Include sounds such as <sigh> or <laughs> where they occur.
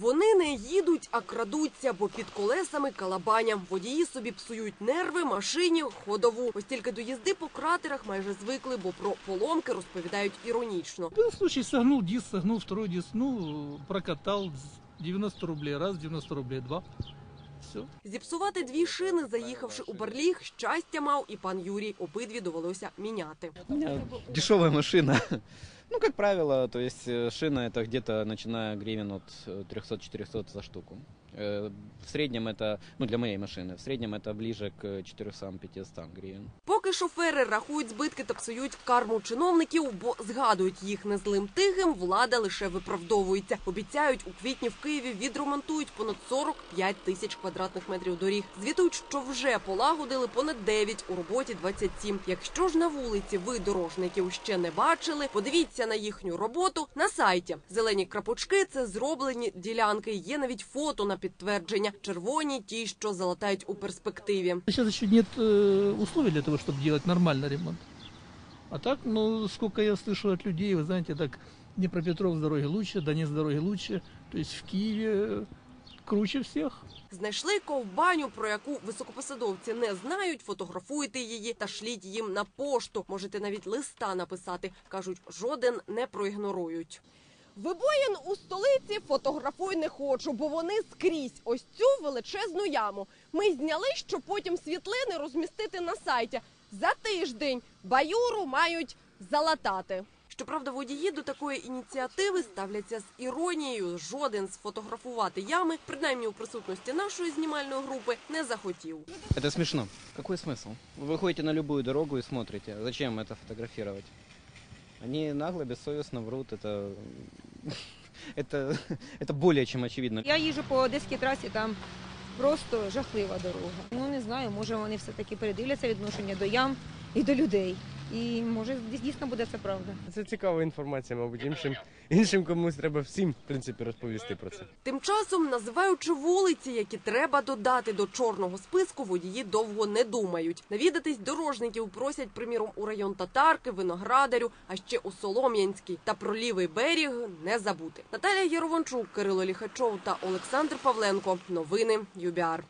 Вони не їдуть, а крадуться, бо під колесами калабаня. Водії собі псують нерви, машині, ходову. Ось тільки до їзди по кратерах майже звикли, бо про поломки розповідають іронічно. Был случай, согнул диск, согнул второй диск, ну, прокатав 90 рублей раз, 90 рублей два Все. Зіпсувати дві шини, заїхавши у Барліг, щастя мав і пан Юрій. Обидві довелося міняти. У меня дешевая машина. <laughs> Ну, как правило, то есть э, шина это где-то начиная гривен от э, 300-400 за штуку. Э, В среднем это, ну для моей машины, в среднем это ближе к 400-500 гривен. Поки шофери рахують збитки та псують карму чиновників, бо згадують їх не злим тигим, влада лише виправдовується. Обіцяють, у квітні в Києві відремонтують понад 45 тисяч квадратних метрів доріг. Звітують, що вже полагодили понад 9, у роботі 27. Якщо ж на вулиці ви дорожників ще не бачили, подивіться на їхню роботу на сайті. Зелені крапочки це зроблені ділянки. Є навіть фото на підтвердження. Червоні ті, що залатають у перспективі. Сейчас еще нет э, для того, чтобы делать нормальный ремонт. А так, ну, сколько я слышу от людей, вы знаете, так Днепропетровск дороги лучше, Донецк дороги лучше, то есть в Киеве круче всех. Знайшли ковбаню, про яку високопосадовці не знають. Фотографуйте її та шліть їм на пошту. Можете навіть листа написати. кажуть, жоден не проігнорують. Вибоїн у столиці фотографуй не хочу, бо вони скрізь ось цю величезну яму. Ми зняли, щоб потім світлини розмістити на сайті. За тиждень баюру мають залатати. Щоправда, водії до такої ініціативи ставляться з іронією. Жоден сфотографувати ями, принаймні у присутності нашої знімальної групи, не захотів. Это смешно. Какой смысл? Вы выходите на любую дорогу и смотрите. Зачем это фотографировать? Они нагло, бессовестно врут. Это, это, это более чем очевидно. Я їжджу по одеській трасі, там просто жахлива дорога. Ну не знаю, може вони все-таки передивляться відношення до ям і до людей. І може дійсно буде це правда. Це цікава інформація, мабуть, іншим, іншим комусь треба всім, в принципі, розповісти про це. Тим часом, називаючи вулиці, які треба додати до чорного списку, водії довго не думають. Навідатись дорожників просять, приміром, у район Татарки, Виноградарю, а ще у Солом'янський. Та про лівий берег не забути. Наталія Яровончук, Кирило Ліхачов та Олександр Павленко. Новини ЮБІАР.